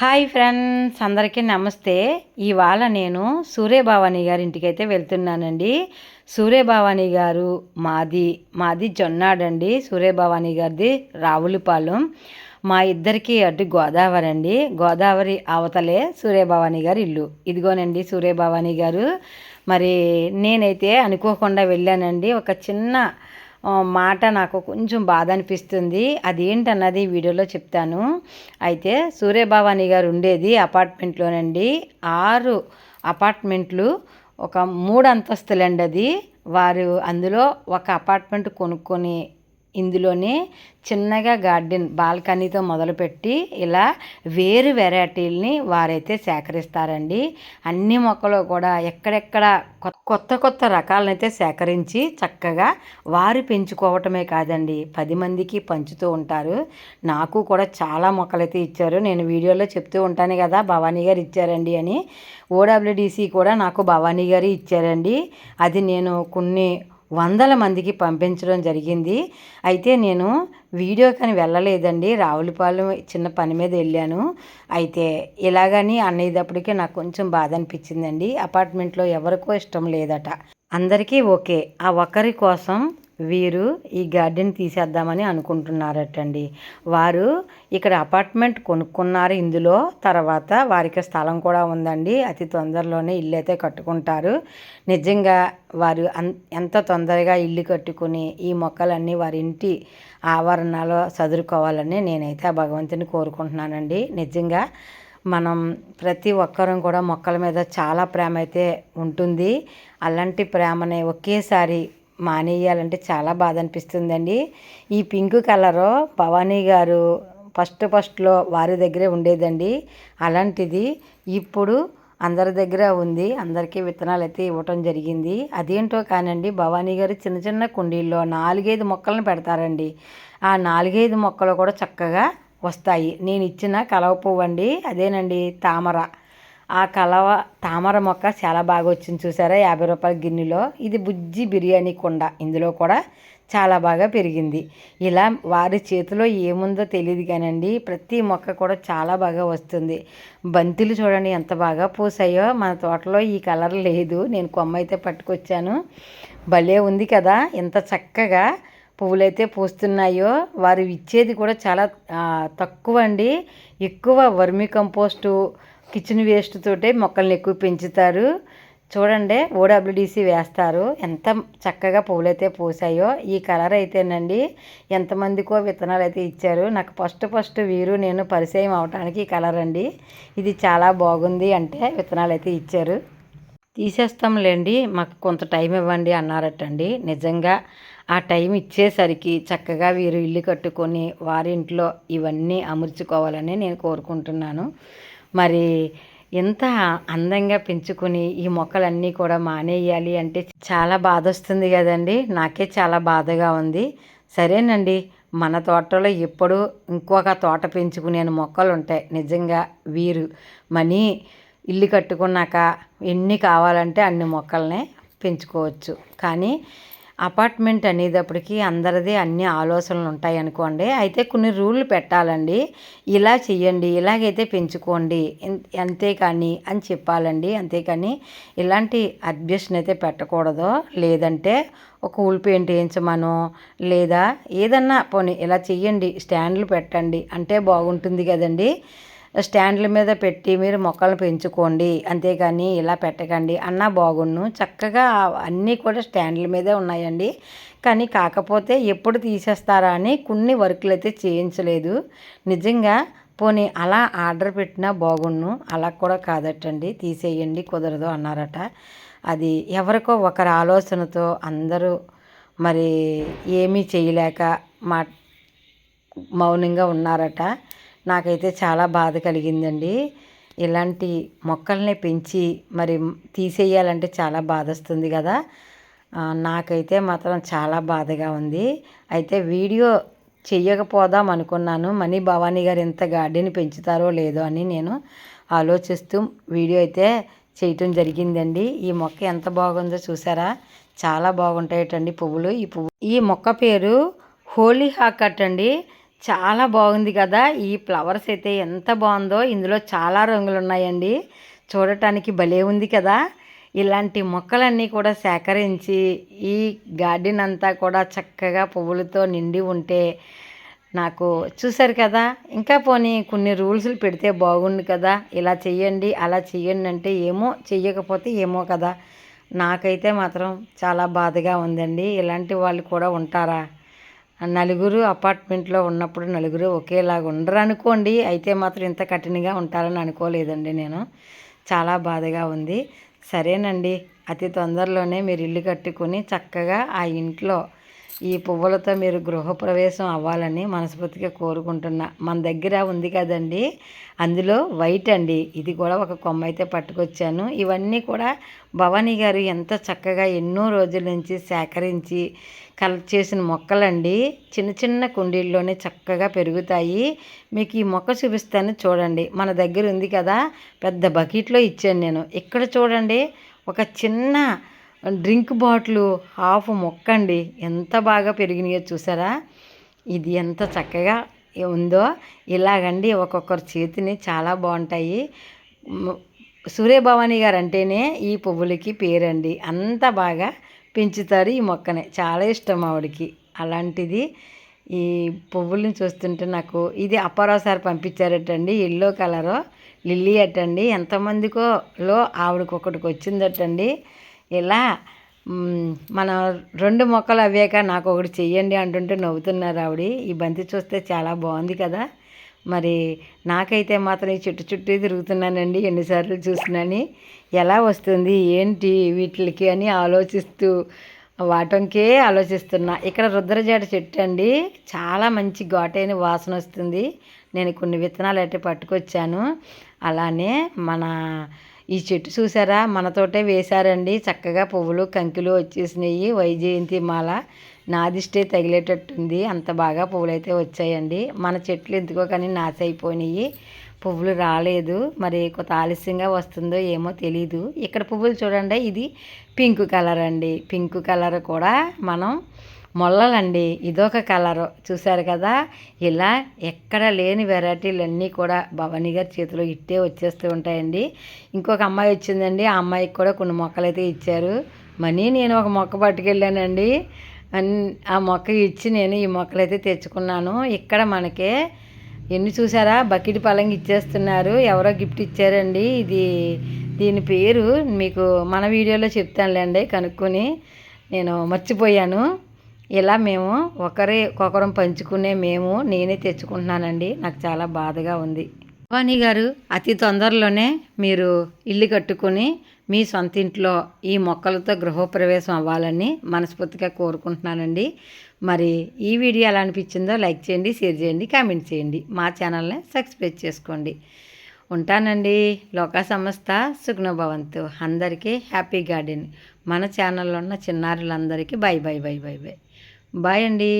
Hi friends అందరికీ నమస్తే. ఇవాళ నేను సూర్యభవాని గారి ఇంటికైతే అయితే వెళ్తున్నానండి. సూర్యభవాని గారు మాది మాది జొన్నాడండి. సూర్యభవాని గారిది రావులపాలెం. మా ఇద్దరికి అటు గోదావరి అండి గోదావరి అవతలే సూర్యభవాని గారి ఇల్లు. ఇదిగోనండి సూర్యభవాని గారు. మరి నేనైతే అనుకోకుండా వెళ్ళానండి. ఒక చిన్న మాట నాకు కొంచెం బాధ అనిపిస్తుంది అదేంటన్నది వీడియోలో చెప్తాను. అయితే సూర్యభవాని గారు ఉండేది అపార్ట్మెంట్లోనండి. ఆరు అపార్ట్మెంట్లు ఒక మూడు అంతస్తులండి అది వారు అందులో ఒక అపార్ట్మెంట్ కొనుక్కొని ఇందులోనే చిన్నగా గార్డెన్ బాల్కనీతో మొదలుపెట్టి ఇలా వేరు వెరైటీలని వారైతే సేకరిస్తారండి. అన్ని మొక్కలు కూడా ఎక్కడెక్కడ కొత్త కొత్త రకాలనైతే సేకరించి చక్కగా వారు పెంచుకోవటమే కాదండి. పది మందికి పంచుతూ ఉంటారు. నాకు కూడా చాలా మొక్కలైతే ఇచ్చారు. నేను వీడియోలో చెప్తూ ఉంటాను కదా భవానీ గారు ఇచ్చారండి అని. ఓడబ్ల్యూడిసి కూడా నాకు భవానీ గారు ఇచ్చారండి. అది నేను కొన్ని వందల మందికి పంపించడం జరిగింది. అయితే నేను వీడియో కానీ వెళ్ళలేదండి. రావులపాలెం చిన్న పని మీద వెళ్ళాను. అయితే ఇలాగని అనేటప్పటికే నాకు కొంచెం బాధ అనిపించిందండి అపార్ట్మెంట్లో ఎవరికో ఇష్టం లేదట. అందరికీ ఓకే. ఆ ఒకరి కోసం వీరు ఈ గార్డెన్ తీసేద్దామని అనుకుంటున్నారటండి. వారు ఇక్కడ అపార్ట్మెంట్ కొనుక్కున్నారు. ఇందులో తర్వాత వారికి స్థలం కూడా ఉందండి. అతి తొందరలోనే ఇల్లు అయితే కట్టుకుంటారు. నిజంగా వారు ఎంత తొందరగా ఇల్లు కట్టుకుని ఈ మొక్కలన్నీ వారి ఇంటి ఆవరణలో చదురుకోవాలని నేనైతే ఆ భగవంతుని కోరుకుంటున్నానండి. నిజంగా మనం ప్రతి ఒక్కరం కూడా మొక్కల మీద చాలా ప్రేమ అయితే ఉంటుంది. అలాంటి ప్రేమని ఒకేసారి మానేయాలంటే చాలా బాధ అనిపిస్తుందండి ఈ పింక్ కలరు భవానీ గారు ఫస్ట్ ఫస్ట్లో వారి దగ్గరే ఉండేదండి. అలాంటిది ఇప్పుడు అందరి దగ్గర ఉంది. అందరికీ విత్తనాలు అయితే ఇవ్వటం జరిగింది. అదేంటో కానండి భవానీ గారు చిన్న చిన్న కుండీల్లో నాలుగైదు మొక్కలను పెడతారండి. ఆ నాలుగైదు మొక్కలు కూడా చక్కగా వస్తాయి. నేను ఇచ్చిన కలవ పువ్వు అండి అదేనండి తామర. ఆ కలవ తామర మొక్క చాలా బాగా వచ్చింది చూసారా? యాభై రూపాయల గిన్నెలో. ఇది బుజ్జి బిర్యానీ కుండ. ఇందులో కూడా చాలా బాగా పెరిగింది. ఇలా వారి చేతిలో ఏముందో తెలియదు కానండి ప్రతి మొక్క కూడా చాలా బాగా వస్తుంది. బంతులు చూడండి ఎంత బాగా పూసాయో. మన తోటలో ఈ కలర్ లేదు. నేను కొమ్మ అయితే పట్టుకొచ్చాను. భలే ఉంది కదా! ఎంత చక్కగా పువ్వులైతే పూస్తున్నాయో. వారు ఇచ్చేది కూడా చాలా తక్కువ అండి ఎక్కువ వర్మి కంపోస్టు కిచెన్ వేస్ట్ తోటే మొక్కల్ని ఎక్కువ పెంచుతారు. చూడండి ఓడబ్ల్యూడిసి వేస్తారు. ఎంత చక్కగా పూలైతే పూసాయో ఈ కలర్ అయితేనండి ఎంతమందికో విత్తనాలు అయితే ఇచ్చారు. నాకు ఫస్ట్ ఫస్ట్ వీరు నేను పరిచయం అవడానికి ఈ కలర్ అండి. ఇది చాలా బాగుంది అంటే విత్తనాలు అయితే ఇచ్చారు తీసేస్తాంలేండి మాకు కొంత టైం ఇవ్వండి అన్నారటండి. నిజంగా ఆ టైం ఇచ్చేసరికి చక్కగా వీరు ఇల్లు కట్టుకొని వారింట్లో ఇవన్నీ అమర్చుకోవాలని నేను కోరుకుంటున్నాను. మరి ఎంత అందంగా పెంచుకొని ఈ మొక్కలన్నీ కూడా మానేయాలి అంటే చాలా బాధ వస్తుంది కదండి. నాకే చాలా బాధగా ఉంది. సరేనండి. మన తోటలో ఎప్పుడూ ఇంకొక తోట పెంచుకునే మొక్కలు ఉంటాయి. నిజంగా వీరు. మనీ ఇల్లు కట్టుకున్నాక ఎన్ని కావాలంటే అన్ని మొక్కల్నే పెంచుకోవచ్చు. కానీ అపార్ట్మెంట్ అనేటప్పటికి అందరిది అన్ని ఆలోచనలు ఉంటాయి అనుకోండి. అయితే కొన్ని రూళ్ళు పెట్టాలండి. ఇలా చేయండి ఇలాగైతే పెంచుకోండి అంతేకాని అని చెప్పాలండి. అంతేకాని ఇలాంటి అబ్జెక్షన్ అయితే పెట్టకూడదు. లేదంటే ఒక ఊల్ పెయింట్ వేయించమనో లేదా ఏదన్నా పోనీ ఇలా చెయ్యండి స్టాండ్లు పెట్టండి అంటే బాగుంటుంది కదండి. స్టాండ్ల మీద పెట్టి మీరు మొక్కలు పెంచుకోండి అంతేగాని ఇలా పెట్టకండి అన్న బాగుండు. చక్కగా అన్నీ కూడా స్టాండ్ల మీదే ఉన్నాయండి. కానీ కాకపోతే ఎప్పుడు తీసేస్తారా అని కొన్ని వర్కులు అయితే చేయించలేదు. నిజంగా పోనీ అలా ఆర్డర్ పెట్టినా బాగుండు అలా కూడా కాదటండి. తీసేయండి కుదరదు అన్నారట. అది ఎవరికో ఒకరి ఆలోచనతో అందరూ మరి ఏమీ చేయలేక మా మౌనంగా ఉన్నారట. నాకైతే చాలా బాధ కలిగిందండి. ఇలాంటి మొక్కల్ని పెంచి మరి తీసేయాలంటే చాలా బాధ వస్తుంది కదా నాకైతే మాత్రం చాలా బాధగా ఉంది. అయితే వీడియో చెయ్యకపోదాం అనుకున్నాను. మనీ భవానీ గారు ఎంత గార్డెన్ పెంచుతారో లేదో అని నేను ఆలోచిస్తూ వీడియో అయితే చేయటం జరిగిందండి. ఈ మొక్క ఎంత బాగుందో చూసారా? చాలా బాగుంటాయటండి పువ్వులు. ఈ పువ్వు ఈ మొక్క పేరు హోలీ హాకట్ అండి. చాలా బాగుంది కదా. ఈ ఫ్లవర్స్ అయితే ఎంత బాగుందో. ఇందులో చాలా రంగులు ఉన్నాయండి చూడటానికి భలే ఉంది కదా. ఇలాంటి మొక్కలన్నీ కూడా సేకరించి ఈ గార్డెన్ అంతా కూడా చక్కగా పువ్వులతో నిండి ఉంటే నాకు చూశారు కదా. ఇంకా పోనీ కొన్ని రూల్స్లు పెడితే బాగుండు కదా. ఇలా చెయ్యండి అలా చెయ్యండి అంటే ఏమో చెయ్యకపోతే ఏమో కదా. నాకైతే మాత్రం చాలా బాధగా ఉందండి. ఇలాంటి వాళ్ళు కూడా ఉంటారా? నలుగురు అపార్ట్మెంట్లో ఉన్నప్పుడు నలుగురు ఒకేలాగా ఉండరు అనుకోండి అయితే మాత్రం ఇంత కఠినంగా ఉంటారని అనుకోలేదండి నేను. చాలా బాధగా ఉంది. సరేనండి అతి తొందరలోనే మీరు ఇల్లు కట్టుకుని చక్కగా ఆ ఇంట్లో ఈ పువ్వులతో మీరు గృహప్రవేశం అవ్వాలని మనస్ఫూర్తిగా కోరుకుంటున్నా. మన దగ్గర ఉంది కదండి అందులో వైట్ అండి. ఇది కూడా ఒక కొమ్మ అయితే పట్టుకొచ్చాను. ఇవన్నీ కూడా భవానీ గారు ఎంత చక్కగా ఎన్నో రోజుల నుంచి సేకరించి కలెక్ట్ చేసిన మొక్కలండి చిన్న చిన్న కుండీల్లోనే చక్కగా పెరుగుతాయి. మీకు ఈ మొక్క చూపిస్తాను చూడండి. మన దగ్గర ఉంది కదా పెద్ద బకెట్లో ఇచ్చాను నేను. ఇక్కడ చూడండి ఒక చిన్న డ్రింక్ బాటిల్ హాఫ్ మొక్క అండి. ఎంత బాగా పెరిగినాయో చూసారా? ఇది ఎంత చక్కగా ఉందో. ఇలాగండి ఒక్కొక్కరి చేతిని చాలా బాగుంటాయి. సూర్యభవాని గారు అంటేనే ఈ పువ్వులకి పేరండి. అంత బాగా పెంచుతారు ఈ మొక్కని. చాలా ఇష్టం ఆవిడకి. అలాంటిది ఈ పువ్వులను చూస్తుంటే నాకు ఇది అప్పారావు సార్ పంపించారటండి ఎల్లో కలరు లిల్లీ అటండి. ఎంతమందికో లో ఆవిడకి ఒకటికి వచ్చిందటండి. ఇలా మన రెండు మొక్కలు అవ్వాక నాకు ఒకటి చెయ్యండి అంటుంటే నవ్వుతున్నారు ఆవిడ. ఈ బంతి చూస్తే చాలా బాగుంది కదా. మరి నాకైతే మాత్రం ఈ చుట్టూ చుట్టూ తిరుగుతున్నానండి ఎన్నిసార్లు చూసినాని. ఎలా వస్తుంది ఏంటి వీటికి అని ఆలోచిస్తూ వాటంకే ఆలోచిస్తున్నా. ఇక్కడ రుద్రజాడ చెట్టు అండి చాలా మంచి ఘాటైన వాసన వస్తుంది. నేను కొన్ని విత్తనాలు అయితే పట్టుకొచ్చాను. అలానే మన ఈ చెట్టు చూసారా? మనతోటే వేశారండి. చక్కగా పువ్వులు కంకిలు వచ్చేసినాయి. వైజయంతి మాల నాదిష్టే తగిలేటట్టుంది. అంత బాగా పువ్వులు అయితే వచ్చాయండి. మన చెట్లు ఎందుకో కానీ నాశ అయిపోయినాయి పువ్వులు రాలేదు. మరి కొంత ఆలస్యంగా వస్తుందో ఏమో తెలీదు. ఇక్కడ పువ్వులు చూడండి. ఇది పింక్ కలర్ అండి. పింక్ కలర్ కూడా మనం మొల్లలండి ఇదొక కలరు. చూశారు కదా? ఇలా ఎక్కడ లేని వెరైటీలు అన్నీ కూడా భవానీ గారి చేతిలో ఇట్టే వచ్చేస్తూ ఉంటాయండి. ఇంకొక అమ్మాయి వచ్చిందండి ఆ అమ్మాయికి కూడా కొన్ని మొక్కలు అయితే ఇచ్చారు. మనీ నేను ఒక మొక్క పట్టుకెళ్ళానండి. ఆ మొక్క ఇచ్చి నేను ఈ మొక్కలు అయితే తెచ్చుకున్నాను. ఇక్కడ మనకే ఎన్ని చూసారా? బకెట్ పలంగి ఇచ్చేస్తున్నారు. ఎవరో గిఫ్ట్ ఇచ్చారండి. ఇది దీని పేరు మీకు మన వీడియోలో చెప్తానులేండి కనుక్కొని నేను మర్చిపోయాను. ఇలా మేము ఒకరే ఒకరం పంచుకునే మేము నేనే తెచ్చుకుంటున్నానండి. నాకు చాలా బాధగా ఉంది. భవానీ గారు అతి తొందరలోనే మీరు ఇల్లు కట్టుకుని మీ సొంత ఇంట్లో ఈ మొక్కలతో గృహప్రవేశం అవ్వాలని మనస్ఫూర్తిగా కోరుకుంటున్నానండి. మరి ఈ వీడియో ఎలా అనిపించిందో లైక్ చేయండి షేర్ చేయండి కామెంట్ చేయండి. మా ఛానల్ని సబ్స్క్రైబ్ చేసుకోండి. ఉంటానండి. లోకా సంస్థ సుగ్నభవంతు అందరికీ హ్యాపీ గార్డెన్. మన ఛానల్లో ఉన్న చిన్నారులందరికీ bye bye bye bye bye. Bye అండి.